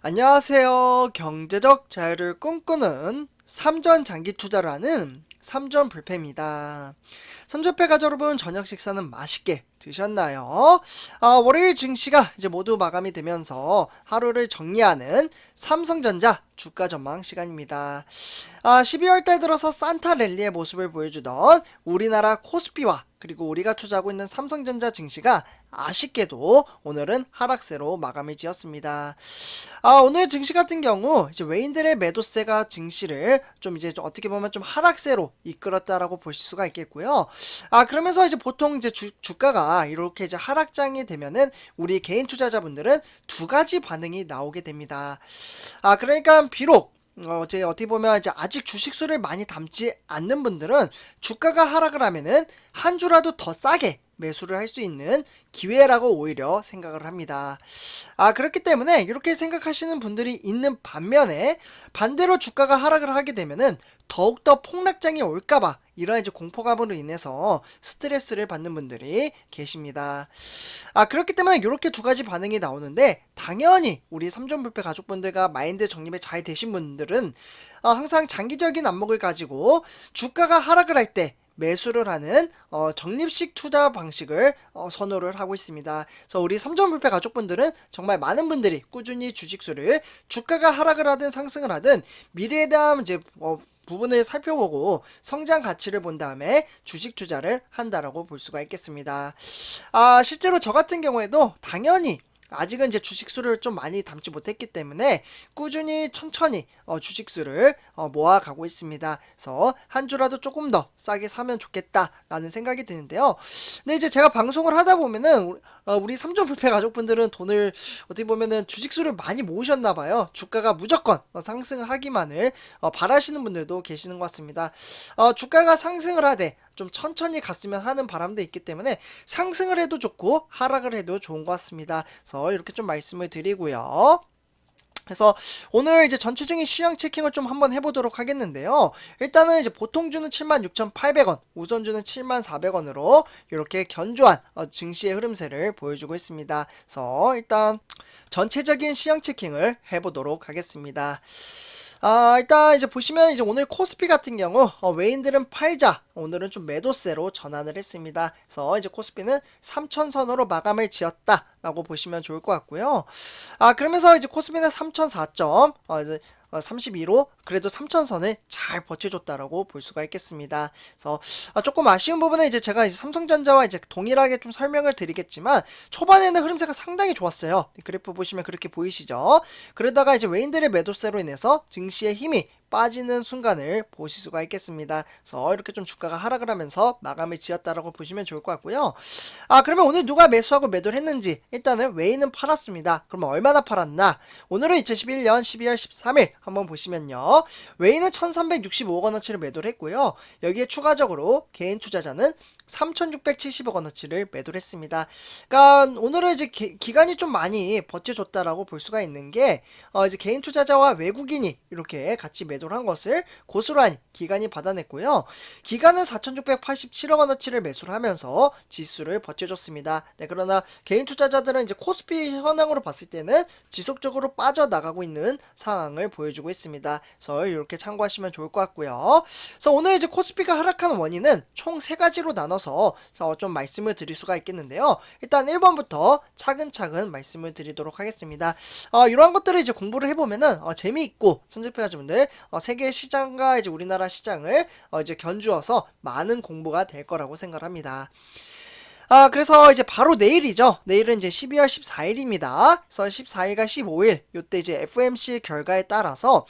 안녕하세요. 경제적 자유를 꿈꾸는 삼전 장기 투자를 하는 삼전 불패입니다. 삼전패 가족 여러분 저녁 식사는 맛있게 드셨나요? 아, 월요일 증시가 이제 모두 마감이 되면서 하루를 정리하는 삼성전자 주가 전망 시간입니다. 아, 12월 달 들어서 산타 랠리의 모습을 보여주던 우리나라 코스피와 그리고 우리가 투자하고 있는 삼성전자 증시가 아쉽게도 오늘은 하락세로 마감을 지었습니다. 아, 오늘 증시 같은 경우 이제 외인들의 매도세가 증시를 좀 이제 좀 어떻게 보면 좀 하락세로 이끌었다라고 보실 수가 있겠고요. 아, 그러면서 이제 보통 이제 주, 주가가 이렇게 이제 하락장이 되면은 우리 개인 투자자분들은 두 가지 반응이 나오게 됩니다. 아, 그러니까 비록 어, 이제 어떻게 보면 이제 아직 주식 수를 많이 담지 않는 분들은 주가가 하락을 하면은 한 주라도 더 싸게 매수를 할 수 있는 기회라고 오히려 생각을 합니다. 아, 그렇기 때문에 이렇게 생각하시는 분들이 있는 반면에 반대로 주가가 하락을 하게 되면은 더욱더 폭락장이 올까봐 이런 이제 공포감으로 인해서 스트레스를 받는 분들이 계십니다. 아, 그렇기 때문에 이렇게 두 가지 반응이 나오는데 당연히 우리 삼존불패 가족분들과 마인드 정립에 잘 되신 분들은 어, 항상 장기적인 안목을 가지고 주가가 하락을 할때 매수를 하는 어, 적립식 투자 방식을 어, 선호를 하고 있습니다. 그래서 우리 삼전불패 가족분들은 정말 많은 분들이 꾸준히 주식수를 주가가 하락을 하든 상승을 하든 미래에 대한 이제 어, 부분을 살펴보고 성장 가치를 본 다음에 주식 투자를 한다라고 볼 수가 있겠습니다. 아, 실제로 저 같은 경우에도 당연히 아직은 이제 주식수를 좀 많이 담지 못했기 때문에 꾸준히 천천히 어, 주식수를 어, 모아가고 있습니다. 그래서 한 주라도 조금 더 싸게 사면 좋겠다라는 생각이 드는데요. 근데 이제 제가 방송을 하다 보면은 어, 우리 삼종 불패 가족분들은 돈을 어떻게 보면은 주식수를 많이 모으셨나 봐요. 주가가 무조건 어, 상승하기만을 어, 바라시는 분들도 계시는 것 같습니다. 어, 주가가 상승을 하되 좀 천천히 갔으면 하는 바람도 있기 때문에 상승을 해도 좋고 하락을 해도 좋은 것 같습니다. 그래서 이렇게 좀 말씀을 드리고요. 그래서 오늘 이제 전체적인 시황 체킹을 좀 한번 해보도록 하겠는데요. 일단은 이제 보통주는 76,800원, 우선주는 74,400원으로 이렇게 견조한 어, 증시의 흐름세를 보여주고 있습니다. 그래서 일단 전체적인 시황 체킹을 해보도록 하겠습니다. 아, 일단 이제 보시면 이제 오늘 코스피 같은 경우 어, 외인들은 팔자 오늘은 좀 매도세로 전환을 했습니다. 그래서 이제 코스피는 3천선으로 마감을 지었다 라고 보시면 좋을 것 같고요. 아 그러면서 이제 코스피는 3,004점 어, 이제 어, 32로 그래도 3천선을 잘 버텨줬다라고 볼 수가 있겠습니다. 그래서 아, 조금 아쉬운 부분은 이제 제가 이제 삼성전자와 이제 동일하게 좀 설명을 드리겠지만 초반에는 흐름세가 상당히 좋았어요. 그래프 보시면 그렇게 보이시죠? 그러다가 이제 외인들의 매도세로 인해서 증시의 힘이 빠지는 순간을 보실 수가 있겠습니다. 그래서 이렇게 좀 주가가 하락을 하면서 마감을 지었다라고 보시면 좋을 것 같고요. 아 그러면 오늘 누가 매수하고 매도를 했는지 일단은 외인은 팔았습니다. 그러면 얼마나 팔았나? 오늘은 2011년 12월 13일 한번 보시면요. 외인은 1365억 원어치를 매도를 했고요. 여기에 추가적으로 개인 투자자는 3,670억 원어치를 매도를 했습니다. 그러니까 오늘은 이제 기, 기간이 좀 많이 버텨줬다라고 볼 수가 있는 게 어, 이제 개인 투자자와 외국인이 이렇게 같이 매도를 한 것을 고스란히 기간이 받아냈고요. 기간은 4,687억 원어치를 매수를 하면서 지수를 버텨줬습니다. 네, 그러나 개인 투자자들은 이제 코스피 현황으로 봤을 때는 지속적으로 빠져나가고 있는 상황을 보여주고 있습니다. 그래서 이렇게 참고하시면 좋을 것 같고요. 그래서 오늘 이제 코스피가 하락하는 원인은 총 세 가지로 나눠 서 좀 말씀을 드릴 수가 있겠는데요. 일단 1번부터 차근차근 말씀을 드리도록 하겠습니다. 어, 이러한 것들을 이제 공부를 해보면은 어, 재미있고 선제표가분들 어, 세계 시장과 이제 우리나라 시장을 어, 이제 견주어서 많은 공부가 될 거라고 생각합니다. 아, 그래서 이제 바로 내일이죠. 내일은 이제 12월 14일입니다. 그래서 14일과 15일, 요때 이제 FMC 결과에 따라서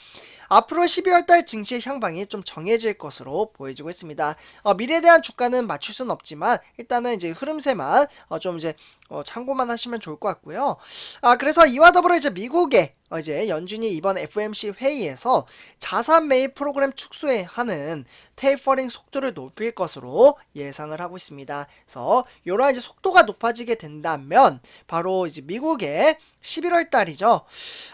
앞으로 12월 달 증시의 향방이 좀 정해질 것으로 보여지고 있습니다. 어, 미래에 대한 주가는 맞출 수는 없지만 일단은 이제 흐름세만 어, 좀 이제 어, 참고만 하시면 좋을 것 같고요. 아 그래서 이와 더불어 이제 미국의 어, 이제 연준이 이번 FMC 회의에서 자산 매입 프로그램 축소에 하는 테이퍼링 속도를 높일 것으로 예상을 하고 있습니다. 그래서 이러한 이제 속도가 높아지게 된다면 바로 이제 미국의 11월 달이죠.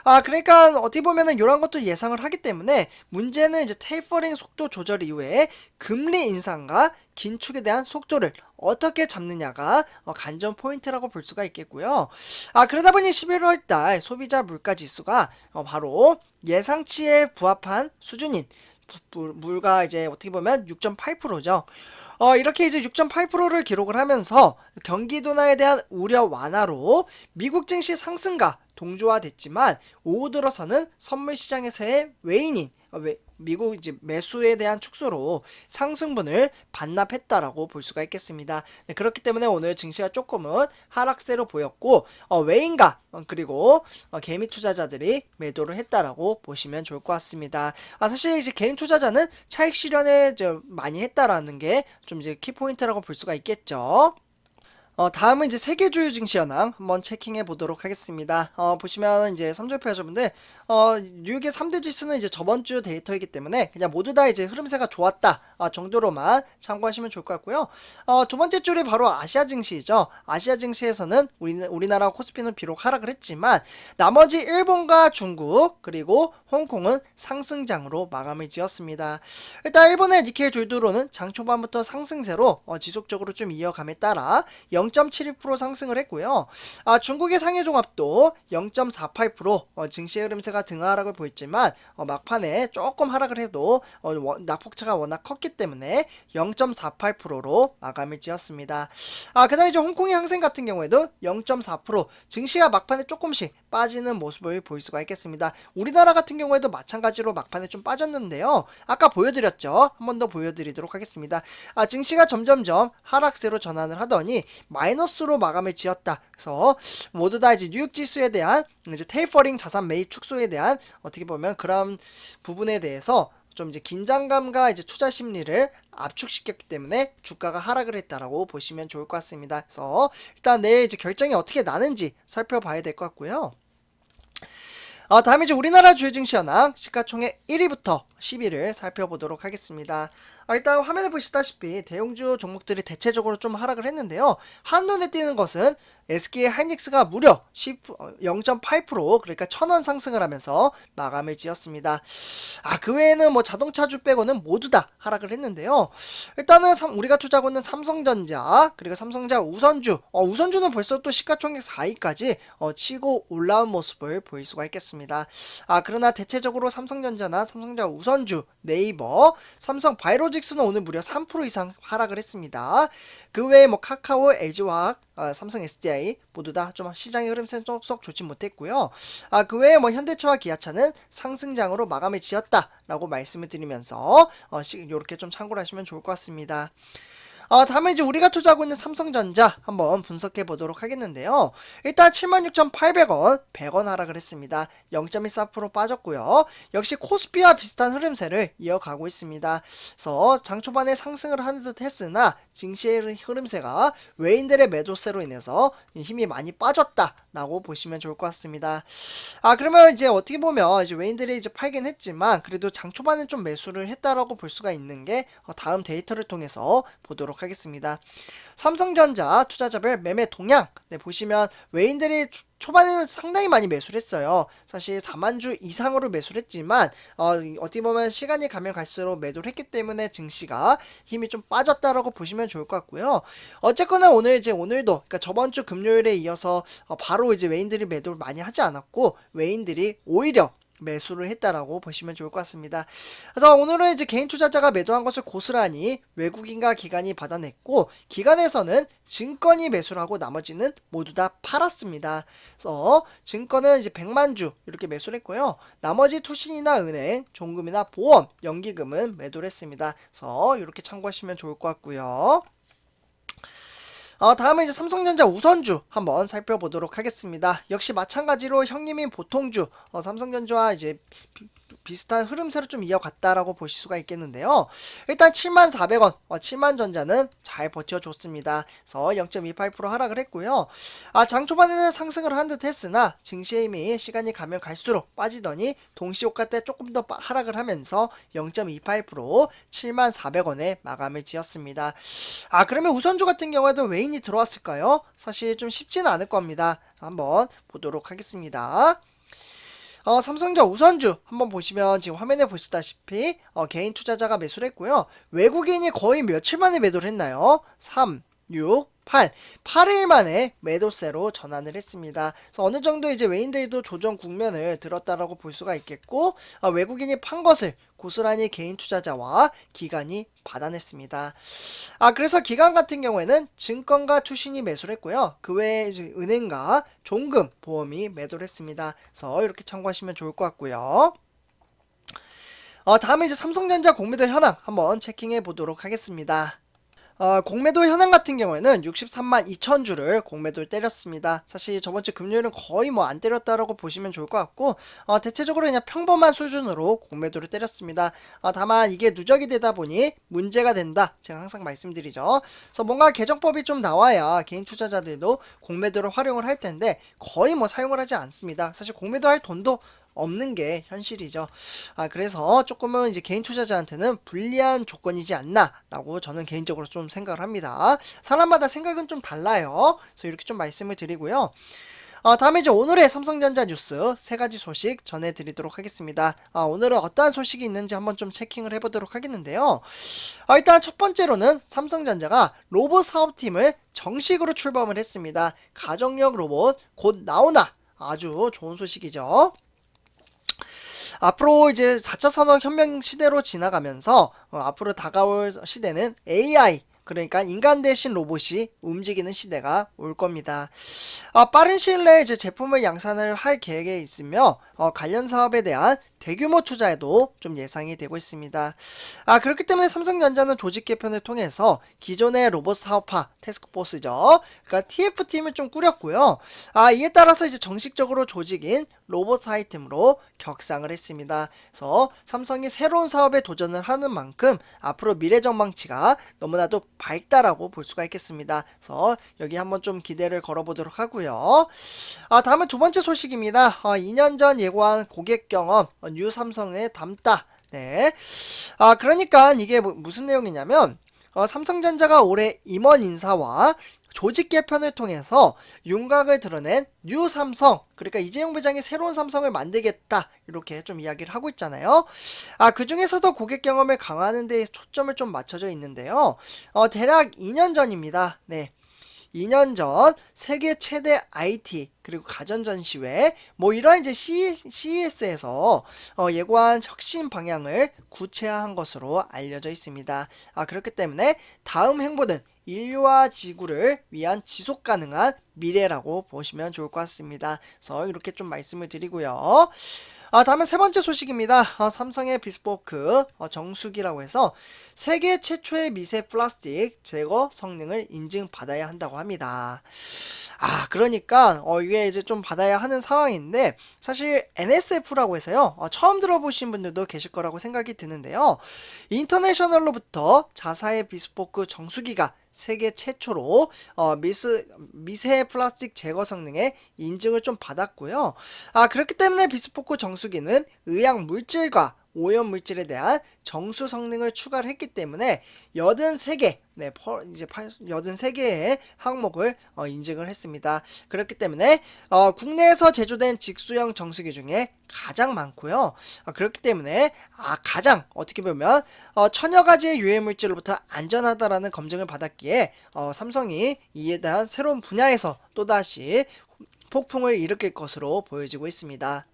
아, 그러니까 어떻게 보면은 이런 것도 예상을 하기 때문에 문제는 이제 테이퍼링 속도 조절 이후에 금리 인상과 긴축에 대한 속도를 어떻게 잡느냐가 어, 관전 포인트라고 볼 수가 있겠고요. 아 그러다 보니 11월 달 소비자 물가 지수가 어, 바로 예상치에 부합한 수준인 물가 이제 어떻게 보면 6.8%죠. 어, 이렇게 이제 6.8%를 기록을 하면서 경기 둔화에 대한 우려 완화로 미국 증시 상승과 동조화됐지만 오후 들어서는 선물 시장에서의 외인인 어, 외- 미국 이제 매수에 대한 축소로 상승분을 반납했다라고 볼 수가 있겠습니다. 네, 그렇기 때문에 오늘 증시가 조금은 하락세로 보였고 어, 외인과 어, 그리고 어, 개미 투자자들이 매도를 했다라고 보시면 좋을 것 같습니다. 아, 사실 이제 개인 투자자는 차익 실현에 좀 많이 했다라는 게 좀 이제 키포인트라고 볼 수가 있겠죠. 어, 다음은 이제 세계 주요 증시 현황 한번 체킹해 보도록 하겠습니다. 어, 보시면 이제 3절표 여러분들, 어, 뉴욕의 3대 지수는 이제 저번 주 데이터이기 때문에 그냥 모두 다 이제 흐름세가 좋았다 아, 정도로만 참고하시면 좋을 것 같고요. 어, 두 번째 줄이 바로 아시아 증시죠. 아시아 증시에서는 우리, 우리나라 코스피는 비록 하락을 했지만 나머지 일본과 중국 그리고 홍콩은 상승장으로 마감을 지었습니다. 일단 일본의 니켈 졸도로는 장 초반부터 상승세로 어, 지속적으로 좀 이어감에 따라 0.72% 상승을 했고요. 아, 중국의 상해 종합도 0.48% 어, 증시 흐름세가 등하락을 보였지만 어, 막판에 조금 하락을 해도 어, 원- 낙폭차가 워낙 컸기 때문에 0.48%로 마감을 지었습니다. 아, 그다음에 이제 홍콩의 항생 같은 경우에도 0.4% 증시가 막판에 조금씩 빠지는 모습을 볼 수가 있겠습니다. 우리나라 같은 경우에도 마찬가지로 막판에 좀 빠졌는데요. 아까 보여드렸죠. 한 번 더 보여드리도록 하겠습니다. 아, 증시가 점점점 하락세로 전환을 하더니 마이너스로 마감을 지었다. 그래서 모두 다 이제 뉴욕 지수에 대한 이제 테이퍼링 자산 매입 축소에 대한 어떻게 보면 그런 부분에 대해서 좀 이제 긴장감과 이제 투자 심리를 압축시켰기 때문에 주가가 하락을 했다라고 보시면 좋을 것 같습니다. 그래서 일단 내일 이제 결정이 어떻게 나는지 살펴봐야 될 것 같고요. 어, 다음에 이제 우리나라 주요 증시 현황 시가총액 1위부터 10위를 살펴보도록 하겠습니다. 어, 일단 화면에 보시다시피 대형주 종목들이 대체적으로 좀 하락을 했는데요. 한눈에 띄는 것은 SK 하이닉스가 무려 10, 어, 0.8% 그러니까 1000원 상승을 하면서 마감을 지었습니다. 아, 그 외에는 뭐 자동차주 빼고는 모두 다 하락을 했는데요. 일단은 삼- 우리가 투자하고 있는 삼성전자 그리고 삼성전자 우선주 어, 우선주는 벌써 또 시가총액 4위까지 어, 치고 올라온 모습을 보일 수가 있겠습니다. 아 그러나 대체적으로 삼성전자나 삼성전자 우선 주 네이버 삼성 바이오로직스는 오늘 무려 3% 이상 하락을 했습니다. 그 외에 뭐 카카오 LG화학 아, 삼성 SDI 모두 다 좀 시장의 흐름세는 쏙 좋지 못했고요. 아, 그 외에 뭐 현대차와 기아차는 상승장으로 마감을 지었다라고 말씀을 드리면서 어, 이렇게 좀 참고를 하시면 좋을 것 같습니다. 어, 다음에 이제 우리가 투자하고 있는 삼성전자 한번 분석해 보도록 하겠는데요. 일단 76,800원, 100원 하락을 했습니다. 0.14% 빠졌고요. 역시 코스피와 비슷한 흐름세를 이어가고 있습니다. 그래서 장 초반에 상승을 하는 듯 했으나 증시의 흐름세가 외인들의 매도세로 인해서 힘이 많이 빠졌다 라고 보시면 좋을 것 같습니다. 아 그러면 이제 어떻게 보면 이제 외인들이 이제 팔긴 했지만 그래도 장 초반에 좀 매수를 했다라고 볼 수가 있는 게 어, 다음 데이터를 통해서 보도록 하겠습니다. 삼성전자 투자자별 매매 동향 네, 보시면 외인들이 초- 초반에는 상당히 많이 매수를 했어요. 사실 4만 주 이상으로 매수를 했지만 어, 어떻게 보면 시간이 가면 갈수록 매도를 했기 때문에 증시가 힘이 좀 빠졌다라고 보시면 좋을 것 같고요. 어쨌거나 오늘 이제 오늘도 그러니까 저번 주 금요일에 이어서 어, 바로 이제 외인들이 매도를 많이 하지 않았고 외인들이 오히려 매수를 했다라고 보시면 좋을 것 같습니다. 그래서 오늘은 이제 개인 투자자가 매도한 것을 고스란히 외국인과 기관이 받아냈고 기관에서는 증권이 매수를 하고 나머지는 모두 다 팔았습니다. 그래서 증권은 이제 100만 주 이렇게 매수를 했고요. 나머지 투신이나 은행, 종금이나 보험, 연기금은 매도를 했습니다. 그래서 이렇게 참고하시면 좋을 것 같고요. 어, 다음은 이제 삼성전자 우선주 한번 살펴보도록 하겠습니다. 역시 마찬가지로 형님인 보통주 어, 삼성전자와 이제 비, 비슷한 흐름세를 좀 이어갔다라고 보실 수가 있겠는데요. 일단 74,400원, 어, 7만전자는 잘 버텨줬습니다. 그래서 0.28% 하락을 했고요. 아, 장 초반에는 상승을 한 듯 했으나 증시의 힘이 시간이 가면 갈수록 빠지더니 동시호가 때 조금 더 빠- 하락을 하면서 0.28% 74,400원에 마감을 지었습니다. 아, 그러면 우선주 같은 경우에도 외인이 들어왔을까요? 사실 좀 쉽지는 않을 겁니다. 한번 보도록 하겠습니다. 어, 삼성전자 우선주 한번 보시면 지금 화면에 보시다시피 어, 개인 투자자가 매수를 했고요. 외국인이 거의 며칠 만에 매도를 했나요? 3, 6, 8, 8일 만에 매도세로 전환을 했습니다. 그래서 어느 정도 이제 외인들도 조정 국면을 들었다라고 볼 수가 있겠고 어, 외국인이 판 것을 고스란히 개인 투자자와 기관이 받아냈습니다. 아 그래서 기관 같은 경우에는 증권과 투신이 매수를 했고요. 그 외에 은행과 종금, 보험이 매도를 했습니다. 그래서 이렇게 참고하시면 좋을 것 같고요. 어, 다음에 이제 삼성전자 공매도 현황 한번 체킹해 보도록 하겠습니다. 어, 공매도 현황 같은 경우에는 63만 2천 주를 공매도를 때렸습니다. 사실 저번 주 금요일은 거의 뭐 안 때렸다라고 보시면 좋을 것 같고 어, 대체적으로 그냥 평범한 수준으로 공매도를 때렸습니다. 어, 다만 이게 누적이 되다 보니 문제가 된다. 제가 항상 말씀드리죠. 그래서 뭔가 개정법이 좀 나와야 개인 투자자들도 공매도를 활용을 할 텐데 거의 뭐 사용을 하지 않습니다. 사실 공매도 할 돈도 없는 게 현실이죠. 아, 그래서 조금은 이제 개인 투자자한테는 불리한 조건이지 않나라고 저는 개인적으로 좀 생각을 합니다. 사람마다 생각은 좀 달라요. 그래서 이렇게 좀 말씀을 드리고요. 어, 다음에 이제 오늘의 삼성전자 뉴스 세 가지 소식 전해드리도록 하겠습니다. 아, 오늘은 어떠한 소식이 있는지 한번 좀 체킹을 해보도록 하겠는데요. 어, 일단 첫 번째로는 삼성전자가 로봇 사업팀을 정식으로 출범을 했습니다. 가정력 로봇 곧 나오나 아주 좋은 소식이죠. 앞으로 이제 4차 산업혁명 시대로 지나가면서 어, 앞으로 다가올 시대는 AI 그러니까 인간 대신 로봇이 움직이는 시대가 올 겁니다. 어, 빠른 시일 내에 이제 제품을 양산을 할 계획에 있으며 어, 관련 사업에 대한 대규모 투자에도 좀 예상이 되고 있습니다. 아, 그렇기 때문에 삼성전자는 조직 개편을 통해서 기존의 로봇 사업화 태스크포스죠. 그러니까 TF팀을 좀 꾸렸고요. 아, 이에 따라서 이제 정식적으로 조직인 로봇 사이팀으로 격상을 했습니다. 그래서 삼성이 새로운 사업에 도전을 하는 만큼 앞으로 미래 전망치가 너무나도 밝다라고 볼 수가 있겠습니다. 그래서 여기 한번 좀 기대를 걸어보도록 하고요. 아, 다음은 두 번째 소식입니다. 어, 2년 전 예고한 고객 경험 어, 뉴 삼성에 담다. 네. 아, 그러니까 이게 뭐- 무슨 내용이냐면 어, 삼성전자가 올해 임원 인사와 조직 개편을 통해서 윤곽을 드러낸 뉴 삼성 그러니까 이재용 부장이 새로운 삼성을 만들겠다 이렇게 좀 이야기를 하고 있잖아요. 아 그 중에서도 고객 경험을 강화하는 데 초점을 좀 맞춰져 있는데요. 어, 대략 2년 전입니다. 네. 2년 전 세계 최대 IT 그리고 가전 전시회 뭐 이러한 이제 CES에서 어, 예고한 혁신 방향을 구체화한 것으로 알려져 있습니다. 아 그렇기 때문에 다음 행보는 인류와 지구를 위한 지속 가능한 미래라고 보시면 좋을 것 같습니다. 그래서 이렇게 좀 말씀을 드리고요. 아, 다음은 세 번째 소식입니다. 아, 삼성의 비스포크 어, 정수기라고 해서 세계 최초의 미세 플라스틱 제거 성능을 인증받아야 한다고 합니다. 아, 그러니까 어, 이게 이제 좀 받아야 하는 상황인데 사실 NSF라고 해서요. 어, 처음 들어보신 분들도 계실 거라고 생각이 드는데요. 인터내셔널로부터 자사의 비스포크 정수기가 세계 최초로 어, 미스, 미세 플라스틱 제거 성능의 인증을 좀 받았고요. 아 그렇기 때문에 비스포크 정수기는 의약 물질과 오염 물질에 대한 정수 성능을 추가를 했기 때문에 83개, 네, 퍼- 이제 83개의 항목을 어, 인증을 했습니다. 그렇기 때문에 어, 국내에서 제조된 직수형 정수기 중에 가장 많고요. 아, 그렇기 때문에 아, 가장 어떻게 보면 어, 천여 가지의 유해 물질로부터 안전하다라는 검증을 받았기에 어, 삼성이 이에 대한 새로운 분야에서 또다시 폭풍을 일으킬 것으로 보여지고 있습니다.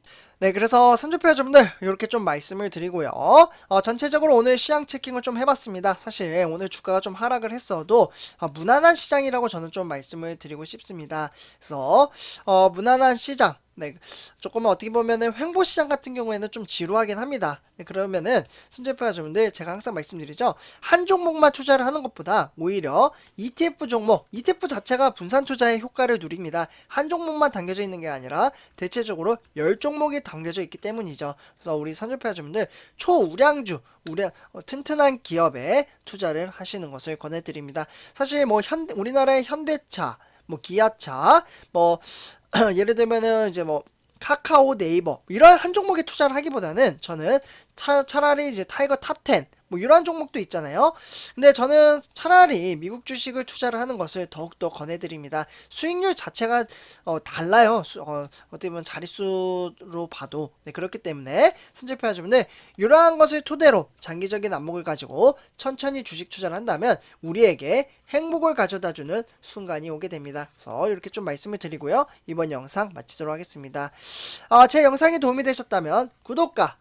네, 그래서 선조표 여러분들 이렇게 좀 말씀을 드리고요. 어, 전체적으로 오늘 시장 체킹을 좀 해봤습니다. 사실 오늘 주가가 좀 하락을 했어도 어, 무난한 시장이라고 저는 좀 말씀을 드리고 싶습니다. 그래서 어, 무난한 시장. 네, 조금 어떻게 보면은 횡보 시장 같은 경우에는 좀 지루하긴 합니다. 네, 그러면은 순제표 여러분들 제가 항상 말씀드리죠. 한 종목만 투자를 하는 것보다 오히려 ETF 종목, ETF 자체가 분산 투자의 효과를 누립니다. 한 종목만 담겨져 있는 게 아니라 대체적으로 열 종목이 담겨져 있기 때문이죠. 그래서 우리 선제표 여러분들 초우량주, 우량 어, 튼튼한 기업에 투자를 하시는 것을 권해드립니다. 사실 뭐 현, 우리나라의 현대차, 뭐 기아차, 뭐 예를 들면은 이제 뭐 카카오 네이버 이런 한 종목에 투자를 하기보다는 저는 차, 차라리 이제 타이거 탑10 뭐 이런 종목도 있잖아요. 근데 저는 차라리 미국 주식을 투자를 하는 것을 더욱더 권해드립니다. 수익률 자체가 어, 달라요. 수, 어, 어떻게 보면 자릿수로 봐도 네, 그렇기 때문에 순제표 하시면들 이러한 것을 토대로 장기적인 안목을 가지고 천천히 주식 투자를 한다면 우리에게 행복을 가져다주는 순간이 오게 됩니다. 그래서 이렇게 좀 말씀을 드리고요. 이번 영상 마치도록 하겠습니다. 아, 제 영상이 도움이 되셨다면 구독과